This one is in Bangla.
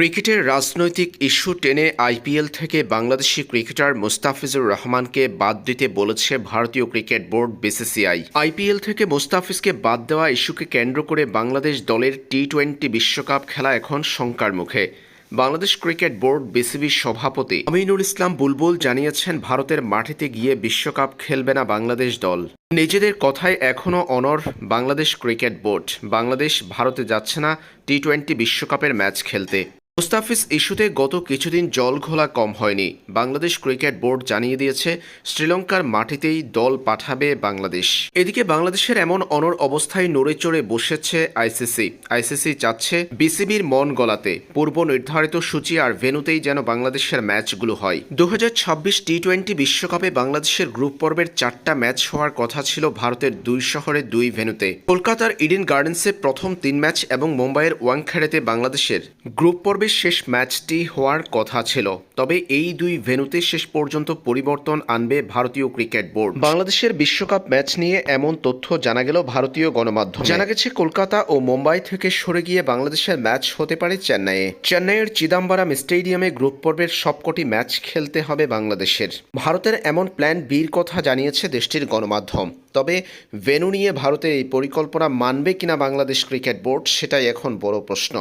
ক্রিকেটের রাজনৈতিক ইস্যু টেনে আইপিএল থেকে বাংলাদেশি ক্রিকেটার মুস্তাফিজুর রহমানকে বাদ দিতে বলেছে ভারতীয় ক্রিকেট বোর্ড বিসিসিআই। আইপিএল থেকে মুস্তাফিজকে বাদ দেওয়া ইস্যুকে কেন্দ্র করে বাংলাদেশ দলের টি টোয়েন্টি বিশ্বকাপ খেলা এখন শঙ্কার মুখে। বাংলাদেশ ক্রিকেট বোর্ড বিসিবির সভাপতি আমিনুল ইসলাম বুলবুল জানিয়েছেন, ভারতের মাটিতে গিয়ে বিশ্বকাপ খেলবে না বাংলাদেশ দল। নিজেদের কথায় এখনও অনর বাংলাদেশ ক্রিকেট বোর্ড। বাংলাদেশ ভারতে যাচ্ছে না টি টোয়েন্টি বিশ্বকাপের ম্যাচ খেলতে। মুস্তাফিজ ইস্যুতে গত কিছুদিন জল ঘোলা কম হয়নি। বাংলাদেশ ক্রিকেট বোর্ড জানিয়ে দিয়েছে, শ্রীলঙ্কার মাটিতেই দল পাঠাবে বাংলাদেশ। এদিকে বাংলাদেশের এমন অনর অবস্থায় নড়ে চড়ে বসেছে আইসিসি। আইসিসি চাচ্ছে বিসিবির মন গলাতে। পূর্ব নির্ধারিত সূচি আর ভেনুতেই যেন বাংলাদেশের ম্যাচগুলো হয়। দু টি টোয়েন্টি বিশ্বকাপে বাংলাদেশের গ্রুপ পর্বের চারটা ম্যাচ হওয়ার কথা ছিল ভারতের দুই শহরে দুই ভেনুতে কলকাতার ইডেন গার্ডেন্সে প্রথম তিন ম্যাচ এবং মুম্বাইয়ের ওয়াংখেড়েতে বাংলাদেশের। গ্রুপ পর্বের শেষ ম্যাচটি হওয়ার কথা ছিল। তবে এই দুই ভেনুতে শেষ পর্যন্ত পরিবর্তন আনবে ভারতীয় ক্রিকেট বোর্ড। বাংলাদেশের বিশ্বকাপ ম্যাচ নিয়ে এমন তথ্য জানা গেল ভারতীয় গণমাধ্যম। জানা গেছে কলকাতা ও মুম্বাই থেকে সরে গিয়ে বাংলাদেশের ম্যাচ হতে পারে চেন্নাইয়ে। চেন্নাইয়ের চিদাম্বরম স্টেডিয়ামে গ্রুপ পর্বের সবকটি ম্যাচ খেলতে হবে বাংলাদেশের। ভারতের এমন প্ল্যান বির কথা জানিয়েছে দেশটির গণমাধ্যম। তবে ভেনু নিয়ে ভারতের এই পরিকল্পনা মানবে কিনা বাংলাদেশ ক্রিকেট বোর্ড সেটাই এখন বড় প্রশ্ন।